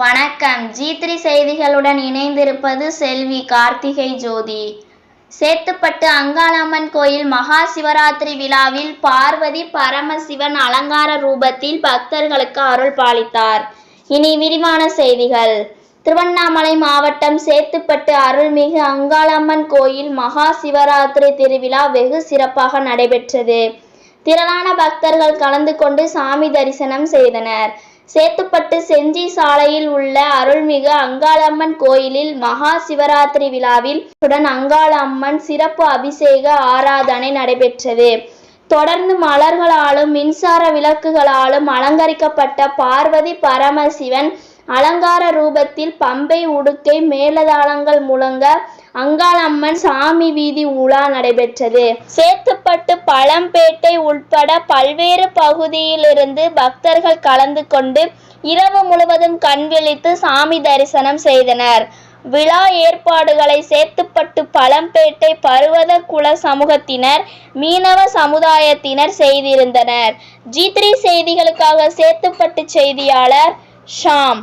வணக்கம். G three செய்திகளுடன் இணைந்திருப்பது செல்வி கார்த்திகை ஜோதி. சேத்துப்பட்டு அங்காளம்மன் கோயில் மகா சிவராத்திரி விழாவில் பார்வதி பரமசிவன் அலங்கார ரூபத்தில் பக்தர்களுக்கு அருள் பாலித்தார். இனி விரிவான செய்திகள். திருவண்ணாமலை மாவட்டம் சேத்துப்பட்டு அருள்மிகு அங்காளம்மன் கோயில் மகா சிவராத்திரி திருவிழா வெகு சிறப்பாக நடைபெற்றது. திரளான பக்தர்கள் கலந்து கொண்டு சாமி தரிசனம் செய்தனர். சேத்துப்பட்டு செஞ்சி சாலையில் உள்ள அருள்மிகு அங்காளம்மன் கோயிலில் மகா சிவராத்திரி விழாவில் உடன் அங்காளம்மன் சிறப்பு அபிஷேக ஆராதனை நடைபெற்றது. தொடர்ந்து மலர்களாலும் மின்சார விளக்குகளாலும் அலங்கரிக்கப்பட்ட பார்வதி பரமசிவன் அலங்கார ரூபத்தில் பம்பை உடுக்கை மேலதாளங்கள் முழங்க அங்காளம்மன் சாமி வீதி உலா நடைபெற்றது. சேத்துப்பட்டு பழம்பேட்டை உள்பட பல்வேறு பகுதியிலிருந்து பக்தர்கள் கலந்து கொண்டு இரவு முழுவதும் கண் விழித்து சாமி தரிசனம் செய்தனர். விழா ஏற்பாடுகளை சேத்துப்பட்டு பழம்பேட்டை பருவத குல சமூகத்தினர் மீனவ சமுதாயத்தினர் செய்திருந்தனர். ஜி த்ரீ செய்திகளுக்காக சேத்துப்பட்டு செய்தியாளர் ஷாம்.